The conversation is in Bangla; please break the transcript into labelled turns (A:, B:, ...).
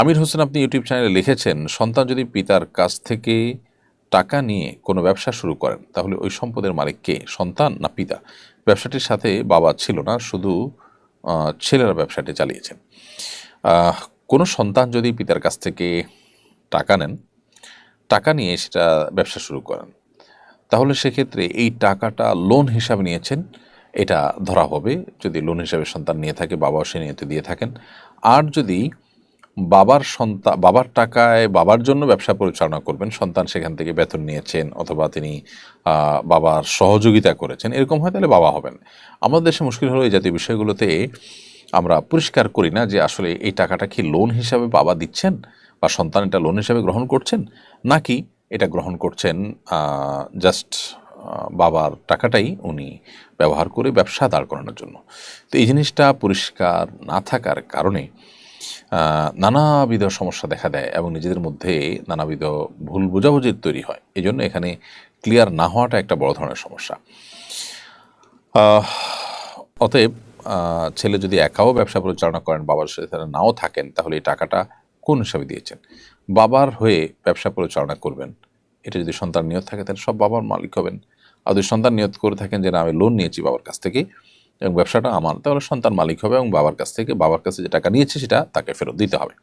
A: আমির হোসেন আপনি ইউটিউব চ্যানেলে লিখেছেন, সন্তান যদি পিতার কাছ থেকে টাকা নিয়ে কোনো ব্যবসা শুরু করেন, তাহলে ওই সম্পদের মালিক কে? সন্তান না পিতা? ব্যবসাটির সাথে বাবা ছিল না, শুধু ছেলেরা ব্যবসাটি চালিয়েছেন। কোনো সন্তান যদি পিতার কাছ থেকে টাকা নেন, টাকা নিয়ে সেটা ব্যবসা শুরু করেন, তাহলে সেক্ষেত্রে এই টাকাটা লোন হিসাবে নিয়েছেন, এটা ধরা হবে। যদি লোন হিসাবে সন্তান নিয়ে থাকে, বাবাও সে নিয়তে দিয়ে থাকেন। আর যদি বাবার সন্তান বাবার টাকায় বাবার জন্য ব্যবসা পরিচালনা করবেন, সন্তান সেখান থেকে বেতন নিয়েছেন অথবা তিনি বাবার সহযোগিতা করেছেন, এরকম হয় তাহলে বাবা হবেন। আমাদের দেশে মুশকিল হলো এই জাতীয় বিষয়গুলোতে আমরা পরিষ্কার করি না যে আসলে এই টাকাটা কি লোন হিসাবে বাবা দিচ্ছেন বা সন্তান এটা লোন হিসাবে গ্রহণ করছেন, নাকি এটা গ্রহণ করছেন জাস্ট বাবার টাকাটাই উনি ব্যবহার করে ব্যবসা দাঁড় করানোর জন্য। তো এই জিনিসটা পরিষ্কার না থাকার কারণে নানাবিধ সমস্যা দেখা দেয় এবং নিজেদের মধ্যে নানাবিধ ভুল বোঝাবুঝির তৈরি হয়। এই জন্য এখানে ক্লিয়ার না হওয়াটা একটা বড় ধরনের সমস্যা। অতএব ছেলে যদি একাও ব্যবসা পরিচালনা করেন, বাবার সাথে নাও থাকেন, তাহলে এই টাকাটা কোন হিসাবে দিয়েছেন? বাবার হয়ে ব্যবসা পরিচালনা করবেন। এটা যদি সন্তান নিয়ত থাকে, তাহলে সব বাবার মালিক হবেন। আর যদি সন্তান নিয়ত করে থাকেন যে, না, আমি লোন নিয়েছি বাবার কাছ থেকে এবং ব্যবসাটা আমার। তাহলে সন্তান মালিক হবে এবং বাবার কাছ থেকে বাবার কাছে যে টাকা নিয়েছে সেটা তাকে ফেরত দিতে হবে।